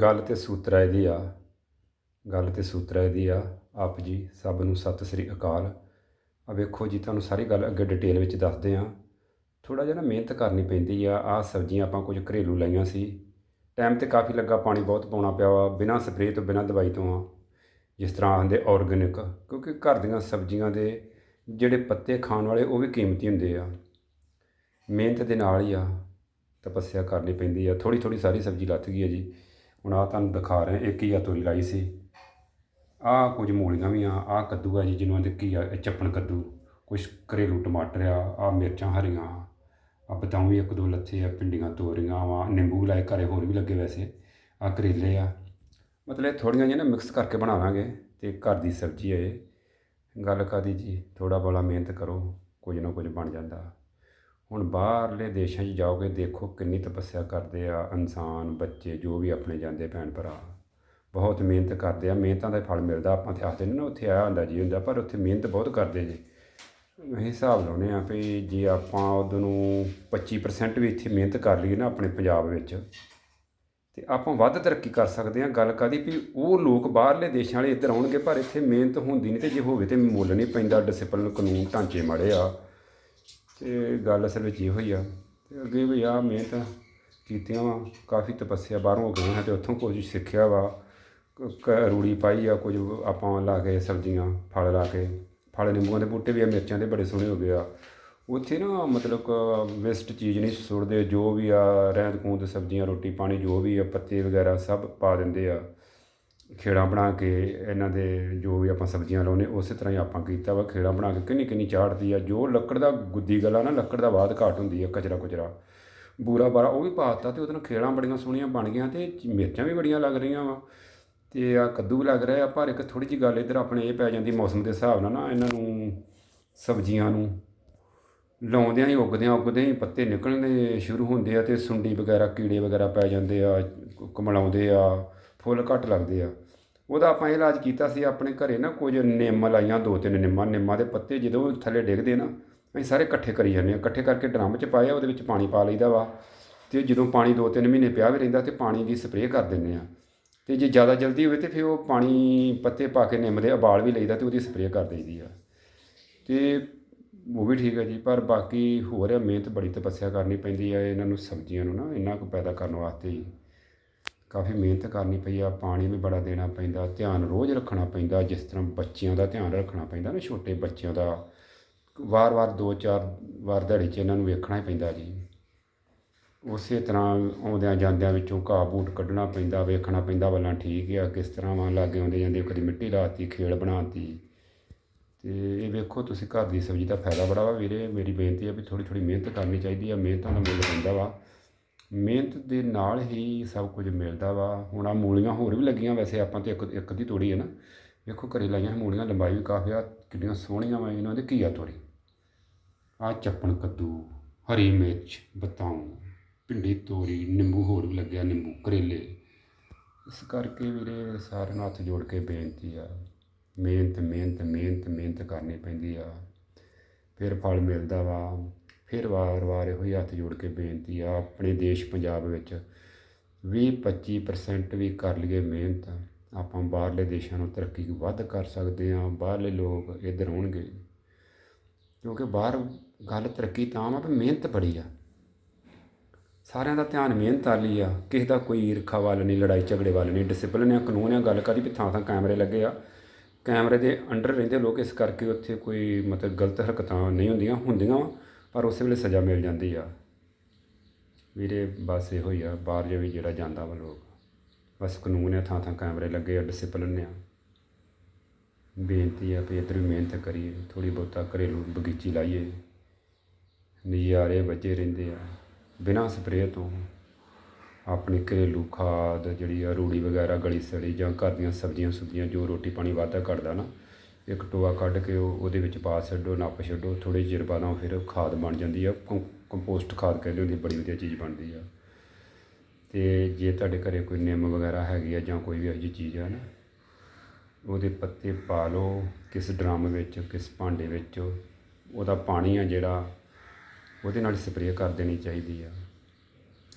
ਗੱਲ ਤੇ ਸੂਤਰਾ ਇਹਦੀ ਆ। ਗੱਲ ਤੇ ਸੂਤਰਾ ਇਹਦੀ ਆ। ਆਪ ਜੀ ਸਭ ਨੂੰ ਸਤਿ ਸ੍ਰੀ ਅਕਾਲ। ਆ ਵੇਖੋ ਜੀ, ਤੁਹਾਨੂੰ ਸਾਰੀ ਗੱਲ ਅੱਗੇ ਡਿਟੇਲ ਵਿੱਚ ਦੱਸਦੇ ਆ ਥੋੜਾ ਜਿਹਾ ਨਾ ਮਿਹਨਤ ਕਰਨੀ ਪੈਂਦੀ ਆ। ਆ ਸਬਜ਼ੀਆਂ ਆਪਾਂ ਕੁਝ ਘਰੇਲੂ ਲਾਈਆਂ ਸੀ। ਟਾਈਮ ਤੇ ਕਾਫੀ ਲੱਗਾ, ਪਾਣੀ ਬਹੁਤ ਪਾਉਣਾ ਪਿਆ ਵਾ। ਬਿਨਾਂ ਸਪਰੇਅ ਤੋਂ, ਬਿਨਾਂ ਦਵਾਈ ਤੋਂ ਆ। ਜਿਸ ਤਰ੍ਹਾਂ ਆਂਦੇ ਆਰਗੈਨਿਕ ਕਿਉਂਕਿ ਘਰ ਦੀਆਂ ਸਬਜ਼ੀਆਂ ਦੇ ਜਿਹੜੇ ਪੱਤੇ ਖਾਣ ਵਾਲੇ, ਉਹ ਵੀ ਕੀਮਤੀ ਹੁੰਦੇ ਆ। ਮਿਹਨਤ ਦੇ ਨਾਲ ਹੀ ਆ। ਤਪੱਸਿਆ ਕਰਨੀ ਪੈਂਦੀ ਆ। ਥੋੜੀ ਥੋੜੀ ਸਾਰੀ ਸਬਜ਼ੀ ਲੱਥ ਗਈ ਹੈ ਜੀ। ਹੁਣ ਆ ਤੁਹਾਨੂੰ ਦਿਖਾ ਰਹੇ ਇੱਕ ਹੀ ਆ ਤੋਰੀ ਲਾਈ ਸੀ। ਆ ਕੁਝ ਮੂਲੀਆਂ ਵੀ ਆ ਆ ਕੱਦੂ ਆ ਜੀ, ਜਿਹਨੂੰ ਆਂਦੇ ਕੀ ਆ ਚੱਪਣ ਕੱਦੂ। ਕੁਝ ਘਰੇਲੂ ਟਮਾਟਰ ਆ ਆ ਮਿਰਚਾਂ ਹਰੀਆਂ। ਆ ਬਤਾਉਂ ਵੀ ਇੱਕ ਦੋ ਲੱਥੇ ਆ, ਭਿੰਡੀਆਂ ਤੋਰੀਆਂ ਵਾ, ਨਿੰਬੂ ਲਾਏ, ਘਰੇ ਹੋਰ ਵੀ ਲੱਗੇ ਵੈਸੇ। ਆ ਕਰੇਲੇ ਆ। ਮਤਲਬ ਥੋੜੀਆਂ ਜਿਹੀਆਂ ਨਾ ਮਿਕਸ ਕਰਕੇ ਬਣਾਵਾਂਗੇ ਤੇ ਘਰ ਦੀ ਸਬਜ਼ੀ ਹੈ ਇਹ। ਗੱਲ ਕਰਦੀ ਜੀ? ਥੋੜਾ ਬੜਾ ਮਿਹਨਤ ਕਰੋ, ਕੁਝ ਨਾ ਕੁਝ ਬਣ ਜਾਂਦਾ। ਹੁਣ ਬਾਹਰਲੇ ਦੇਸ਼ਾਂ 'ਚ ਜਾਓਗੇ, ਦੇਖੋ ਕਿੰਨੀ ਤਪੱਸਿਆ ਕਰਦੇ ਆ ਇਨਸਾਨ, ਬੱਚੇ, ਜੋ ਵੀ ਆਪਣੇ ਜਾਂਦੇ ਭੈਣ ਭਰਾ। ਬਹੁਤ ਮਿਹਨਤ ਕਰਦੇ ਆ, ਮਿਹਨਤਾਂ ਦਾ ਫਲ ਮਿਲਦਾ। ਆਪਾਂ ਤੇ ਆਖਦੇ ਨੇ ਨਾ, ਉੱਥੇ ਆਇਆ ਹੁੰਦਾ, ਜੀ ਹੁੰਦਾ, ਪਰ ਉੱਥੇ ਮਿਹਨਤ ਬਹੁਤ ਕਰਦੇ ਜੀ। ਅਸੀਂ ਹਿਸਾਬ ਲਾਉਨੇ ਆ ਵੀ ਜੇ ਆਪਾਂ ਉਦੋਂ ਨੂੰ 25% ਵੀ ਇੱਥੇ ਮਿਹਨਤ ਕਰ ਲਈਏ ਨਾ ਆਪਣੇ ਪੰਜਾਬ ਵਿੱਚ, ਤੇ ਆਪਾਂ ਵੱਧ ਤਰੱਕੀ ਕਰ ਸਕਦੇ ਹਾਂ ਗੱਲ ਕਾਦੀ ਵੀ ਉਹ ਲੋਕ ਬਾਹਰਲੇ ਦੇਸ਼ਾਂ ਵਾਲੇ ਇੱਧਰ ਆਉਣਗੇ, ਪਰ ਇੱਥੇ ਮਿਹਨਤ ਹੁੰਦੀ ਨਹੀਂ, ਤੇ ਜੇ ਹੋਵੇ ਤੇ ਮੁੱਲ ਨਹੀਂ ਪੈਂਦਾ। ਡਿਸਪਲਿਨ ਕਾਨੂੰਨ ਢਾਂਚੇ ਮਾੜੇ ਆ। ਤੇ ਗੱਲ ਅਸਲ ਵਿੱਚ ਇਹੋ ਹੀ ਆ। ਤੇ ਅੱਗੇ ਵੀ ਆ ਮਿਹਨਤ ਕੀਤੀਆਂ ਵਾ, ਕਾਫੀ ਤਪੱਸਿਆ ਬਾਹਰੋਂ ਗਏ ਹਾਂ ਤੇ ਉੱਥੋਂ ਕੁਝ ਸਿੱਖਿਆ ਵਾ। ਕ- ਕ- ਰੂੜੀ ਪਾਈ ਆ ਕੁਝ ਆਪਾਂ ਲਾ ਕੇ ਸਬਜ਼ੀਆਂ, ਫਲ ਲਾ ਕੇ। ਫਲ ਨਿੰਬੂਆਂ ਦੇ ਬੂਟੇ ਵੀ ਆ, ਮਿਰਚਾਂ ਦੇ ਬੜੇ ਸੋਹਣੇ ਹੋ ਗਏ ਆ। ਉੱਥੇ ਨਾ ਮਤਲਬ ਵੇਸਟ ਚੀਜ਼ ਨਹੀਂ ਸੁੱਟਦੇ, ਜੋ ਵੀ ਆ ਰਹਿੰਦ ਖੂੰਦ ਸਬਜ਼ੀਆਂ ਰੋਟੀ ਪਾਣੀ ਜੋ ਵੀ ਆ, ਪੱਤੇ ਵਗੈਰਾ ਸਭ ਪਾ ਦਿੰਦੇ ਆ। ਖੇੜਾ ਬਣਾ ਕੇ ਇਹਨਾਂ ਦੇ ਜੋ ਵੀ ਆਪਾਂ ਸਬਜ਼ੀਆਂ ਲਾਉਨੇ ਉਸੇ ਤਰ੍ਹਾਂ ਹੀ ਆਪਾਂ ਕੀਤਾ ਵਾ। ਖੇੜਾ ਬਣਾ ਕੇ ਕਿੰਨੀ ਕਿੰਨੀ ਚਾੜਦੀ ਆ, ਜੋ ਲੱਕੜ ਦਾ ਗੁੱਦੀ ਗਲਾ ਨਾ, ਲੱਕੜ ਦਾ ਬਾਦ ਘਾਟ ਹੁੰਦੀ ਆ, ਕਚਰਾ ਕੁਚਰਾ। ਬੂਰਾ ਬਾਰਾ ਉਹ ਵੀ ਪਾਤਾ ਤੇ ਉਹਦੇ ਨਾਲ ਖੇੜਾਂ ਬੜੀਆਂ ਸੋਹਣੀਆਂ ਬਣ ਗਈਆਂ ਤੇ ਮਿਰਚਾਂ ਵੀ ਬੜੀਆਂ ਲੱਗ ਰਹੀਆਂ ਵਾ। ਤੇ ਆ ਕੱਦੂ ਵੀ ਲੱਗ ਰਿਹਾ ਆ, ਪਰ ਇੱਕ ਥੋੜੀ ਜਿਹੀ ਗੱਲ ਇੱਧਰ ਆਪਣੇ ਇਹ ਪੈ ਜਾਂਦੀ ਮੌਸਮ ਦੇ ਹਿਸਾਬ ਨਾਲ ਨਾ, ਇਹਨਾਂ ਨੂੰ ਸਬਜ਼ੀਆਂ ਨੂੰ ਲਾਉਂਦਿਆਂ ਹੀ ਉੱਗਦਿਆਂ ਉੱਗਦਿਆਂ ਹੀ ਪੱਤੇ ਨਿਕਲਣੇ ਸ਼ੁਰੂ ਹੁੰਦੇ ਆ ਤੇ ਸੁੰਡੀ ਵਗੈਰਾ ਕੀੜੇ ਵਗੈਰਾ ਪੈ ਜਾਂਦੇ ਆ ਕਮਲਾਉਂਦੇ ਆ, ਫੁੱਲ ਘੱਟ ਲੱਗਦੇ ਆ। ਉਹਦਾ ਆਪਾਂ ਇਹ ਇਲਾਜ ਕੀਤਾ ਸੀ, ਆਪਣੇ ਘਰੇ ਨਾ ਕੁਝ ਨਿੰਮ ਲਾਈਆਂ, ਦੋ ਤਿੰਨ ਨਿੰਮਾਂ ਨਿੰਮਾਂ ਦੇ ਪੱਤੇ ਜਦੋਂ ਥੱਲੇ ਡਿੱਗਦੇ ਨਾ, ਅਸੀਂ ਸਾਰੇ ਇਕੱਠੇ ਕਰੀ ਜਾਂਦੇ ਆ ਇਕੱਠੇ ਕਰਕੇ ਡਰਮ 'ਚ ਪਾਏ ਆ ਉਹਦੇ ਵਿੱਚ ਪਾਣੀ ਪਾ ਲਈਦਾ ਵਾ। ਤੇ ਜਦੋਂ ਪਾਣੀ ਦੋ ਤਿੰਨ ਮਹੀਨੇ ਪਿਆ ਵੀ ਰਹਿੰਦਾ ਤੇ ਪਾਣੀ ਦੀ ਸਪਰੇਅ ਕਰ ਦਿੰਦੇ ਆ ਤੇ ਜੇ ਜ਼ਿਆਦਾ ਜਲਦੀ ਹੋਵੇ ਤੇ ਫਿਰ ਉਹ ਪਾਣੀ ਪੱਤੇ ਪਾ ਕੇ ਨਿੰਮ ਦੇ ਉਬਾਲ ਵੀ ਲਈਦਾ ਤੇ ਉਹਦੀ ਸਪਰੇਅ ਕਰ ਦਈਦੀ ਆ। ਤੇ ਉਹ ਵੀ ਠੀਕ ਹੈ ਜੀ, ਪਰ ਬਾਕੀ ਹੋਰ ਆ, ਮਿਹਨਤ ਬੜੀ ਤਪੱਸਿਆ ਕਰਨੀ ਪੈਂਦੀ ਆ, ਇਹਨਾਂ ਨੂੰ ਸਬਜ਼ੀਆਂ ਨੂੰ ਨਾ ਇੰਨਾ ਕੁ ਪੈਦਾ ਕਰਨ ਵਾਸਤੇ ਕਾਫੀ ਮਿਹਨਤ ਕਰਨੀ ਪਈ ਆ, ਪਾਣੀ ਵੀ ਬੜਾ ਦੇਣਾ ਪੈਂਦਾ, ਧਿਆਨ ਰੋਜ਼ ਰੱਖਣਾ ਪੈਂਦਾ, ਜਿਸ ਤਰ੍ਹਾਂ ਬੱਚਿਆਂ ਦਾ ਧਿਆਨ ਰੱਖਣਾ ਪੈਂਦਾ ਨਾ, ਛੋਟੇ ਬੱਚਿਆਂ ਦਾ ਵਾਰ-ਵਾਰ ਦੋ ਚਾਰ ਵਾਰ ਦਿਹਾੜੀ 'ਚ ਇਹਨਾਂ ਨੂੰ ਵੇਖਣਾ ਹੀ ਪੈਂਦਾ ਜੀ। ਉਸੇ ਤਰ੍ਹਾਂ ਆਉਂਦਿਆਂ ਜਾਂਦਿਆਂ ਵਿੱਚੋਂ ਘਾਹ ਬੂਟ ਕੱਢਣਾ ਪੈਂਦਾ, ਵੇਖਣਾ ਪੈਂਦਾ, ਵੱਲਾਂ ਠੀਕ ਆ, ਕਿਸ ਤਰ੍ਹਾਂ ਵਾਂ ਲਾਗੇ ਆਉਂਦੇ ਜਾਂਦੇ ਕਦੀ ਮਿੱਟੀ ਲਾਤੀ ਖੇਲ ਬਣਾਤੀ। ਤੇ ਇਹ ਵੇਖੋ ਤੁਸੀਂ ਘਰ ਦੀ ਸਬਜ਼ੀ ਦਾ ਫਾਇਦਾ ਬੜਾ ਵਾ ਵੀਰੇ, ਮੇਰੀ ਬੇਨਤੀ ਆ ਵੀ ਥੋੜੀ ਥੋੜੀ ਮਿਹਨਤ ਕਰਨੀ ਚਾਹੀਦੀ ਆ, ਮਿਹਨਤਾਂ ਦਾ ਮੁੱਲ ਹੁੰਦਾ ਵਾ। ਮਿਹਨਤ ਦੇ ਨਾਲ ਹੀ ਸਭ ਕੁਝ ਮਿਲਦਾ ਵਾ। ਹੁਣ ਆ ਮੂਲੀਆਂ ਹੋਰ ਵੀ ਲੱਗੀਆਂ ਵੈਸੇ ਆਪਾਂ ਤੇ ਇੱਕ ਇੱਕ ਦੀ ਤੋੜੀ ਹੈ ਨਾ। ਵੇਖੋ ਘਰੇ ਲਾਈਆਂ ਮੂਲੀਆਂ, ਲੰਬਾਈ ਵੀ ਕਾਫੀ ਆ, ਕਿੰਨੀਆਂ ਸੋਹਣੀਆਂ ਵਾ ਇਹਨਾਂ ਦੇ, ਘੀਆ ਤੋੜੀ। ਆ ਚੱਪਣ ਕੱਦੂ, ਹਰੀ ਮਿਰਚ, ਬਤਾਉਂ, ਭਿੰਡੀ ਤੋਰੀ, ਨਿੰਬੂ ਹੋਰ ਵੀ ਲੱਗਿਆ, ਨਿੰਬੂ ਕਰੇਲੇ। ਇਸ ਕਰਕੇ ਵੀਰੇ ਸਾਰਿਆਂ ਨੂੰ ਹੱਥ ਜੋੜ ਕੇ ਬੇਨਤੀ ਆ, ਮਿਹਨਤ ਮਿਹਨਤ ਮਿਹਨਤ ਮਿਹਨਤ ਕਰਨੀ ਪੈਂਦੀ ਆ। ਫਿਰ ਫਲ ਮਿਲਦਾ ਵਾ। ਫਿਰ ਵਾਰ-ਵਾਰ ਇਹੋ ਹੀ ਹੱਥ ਜੋੜ ਕੇ ਬੇਨਤੀ ਆ, ਆਪਣੇ ਦੇਸ਼ ਪੰਜਾਬ ਵਿੱਚ 20-25% ਵੀ ਕਰ ਲਈਏ ਮਿਹਨਤ। ਆਪਾਂ ਬਾਹਰਲੇ ਦੇਸ਼ਾਂ ਨੂੰ ਤਰੱਕੀ ਵੱਧ ਕਰ ਸਕਦੇ ਆ ਬਾਹਰਲੇ ਲੋਕ ਇੱਧਰ ਆਉਣਗੇ। ਕਿਉਂਕਿ ਬਾਹਰ ਗੱਲ ਤਰੱਕੀ ਤਾਂ ਵਾ ਵੀ ਮਿਹਨਤ ਬੜੀ ਆ। ਸਾਰਿਆਂ ਦਾ ਧਿਆਨ ਮਿਹਨਤ ਵਾਲੀ ਆ। ਕਿਸੇ ਦਾ ਕੋਈ ਈਰਖਾ ਵੱਲ ਨਹੀਂ, ਲੜਾਈ ਝਗੜੇ ਵੱਲ ਨਹੀਂ ਡਿਸਪਲਿਨ ਆ, ਕਾਨੂੰਨ ਆ, ਗੱਲ ਕਰੀ ਵੀ ਥਾਂ ਥਾਂ ਕੈਮਰੇ ਲੱਗੇ ਆ। ਕੈਮਰੇ ਦੇ ਅੰਡਰ ਰਹਿੰਦੇ ਲੋਕ, ਇਸ ਕਰਕੇ ਉੱਥੇ ਕੋਈ ਮਤਲਬ ਗਲਤ ਹਰਕਤਾਂ ਨਹੀਂ ਹੁੰਦੀਆਂ ਹੁੰਦੀਆਂ ਵਾ। ਪਰ ਉਸੇ ਵੇਲੇ ਸਜ਼ਾ ਮਿਲ ਜਾਂਦੀ ਆ। ਵੀਰੇ, ਬਸ ਇਹੋ ਹੀ ਆ, ਬਾਹਰ ਜੇ ਵੀ ਜਿਹੜਾ ਜਾਂਦਾ ਵਾ ਲੋਕ। ਬਸ ਕਾਨੂੰਨ ਆ ਥਾਂ ਥਾਂ ਕੈਮਰੇ ਲੱਗੇ ਆ ਡਿਸਪਲਿਨ ਆ। ਬੇਨਤੀ ਆ ਵੀ ਇੱਧਰ ਵੀ ਮਿਹਨਤ ਕਰੀਏ ਥੋੜੀ ਬਹੁਤਾ ਘਰੇਲੂ ਬਗੀਚੀ ਲਾਈਏ। ਨਜ਼ਾਰੇ ਵੱਜੇ ਰਹਿੰਦੇ ਆ। ਬਿਨਾਂ ਸਪਰੇਅ ਤੋਂ ਆਪਣੀ ਘਰੇਲੂ ਖਾਦ ਜਿਹੜੀ ਆ, ਰੂੜੀ ਵਗੈਰਾ ਗਲੀ ਸੜੀ ਜਾਂ ਘਰ ਦੀਆਂ ਸਬਜ਼ੀਆਂ ਸੁਬਜ਼ੀਆਂ ਜੋ ਰੋਟੀ ਪਾਣੀ ਵਾਧਾ ਕਰਦਾ ਨਾ ਇੱਕ ਟੋਆ ਕੱਢ ਕੇ ਉਹ ਉਹਦੇ ਵਿੱਚ ਪਾ ਛੱਡੋ, ਨੱਪ ਛੱਡੋ ਥੋੜੇ ਚਿਰ ਬਾਅਦ ਉਹ ਫਿਰ ਖਾਦ ਬਣ ਜਾਂਦੀ ਆ ਕੰਪੋਸਟ ਖਾਦ ਕਹਿੰਦੇ ਹੁੰਦੀ, ਬੜੀ ਵਧੀਆ ਚੀਜ਼ ਬਣਦੀ ਆ। ਤੇ ਜੇ ਤੁਹਾਡੇ ਘਰੇ ਕੋਈ ਨਿੰਮ ਵਗੈਰਾ ਹੈਗੀ ਆ ਜਾਂ ਕੋਈ ਵੀ ਇਹੋ ਜਿਹੀ ਚੀਜ਼ ਆ ਨਾ, ਉਹਦੇ ਪੱਤੇ ਪਾ ਲਓ, ਕਿਸ ਡਰਮ ਵਿੱਚ, ਕਿਸ ਭਾਂਡੇ ਵਿੱਚ, ਉਹਦਾ ਪਾਣੀ ਆ ਜਿਹੜਾ, ਉਹਦੇ ਨਾਲ ਸਪਰੇਅ ਕਰ ਦੇਣੀ ਚਾਹੀਦੀ ਆ।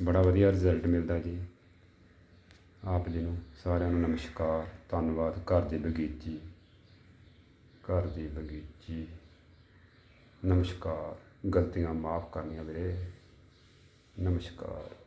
ਬੜਾ ਵਧੀਆ ਰਿਜ਼ਲਟ ਮਿਲਦਾ ਜੀ। ਆਪ ਜੀ ਨੂੰ ਸਾਰਿਆਂ ਨੂੰ ਨਮਸਕਾਰ, ਧੰਨਵਾਦ, ਘਰ ਦੀ ਬਗੀਚੀ। ਘਰ ਦੀ ਬਗੀਚੀ। ਨਮਸਕਾਰ। ਗਲਤੀਆਂ ਮਾਫ ਕਰਨੀਆਂ ਵੀਰੇ। ਨਮਸਕਾਰ।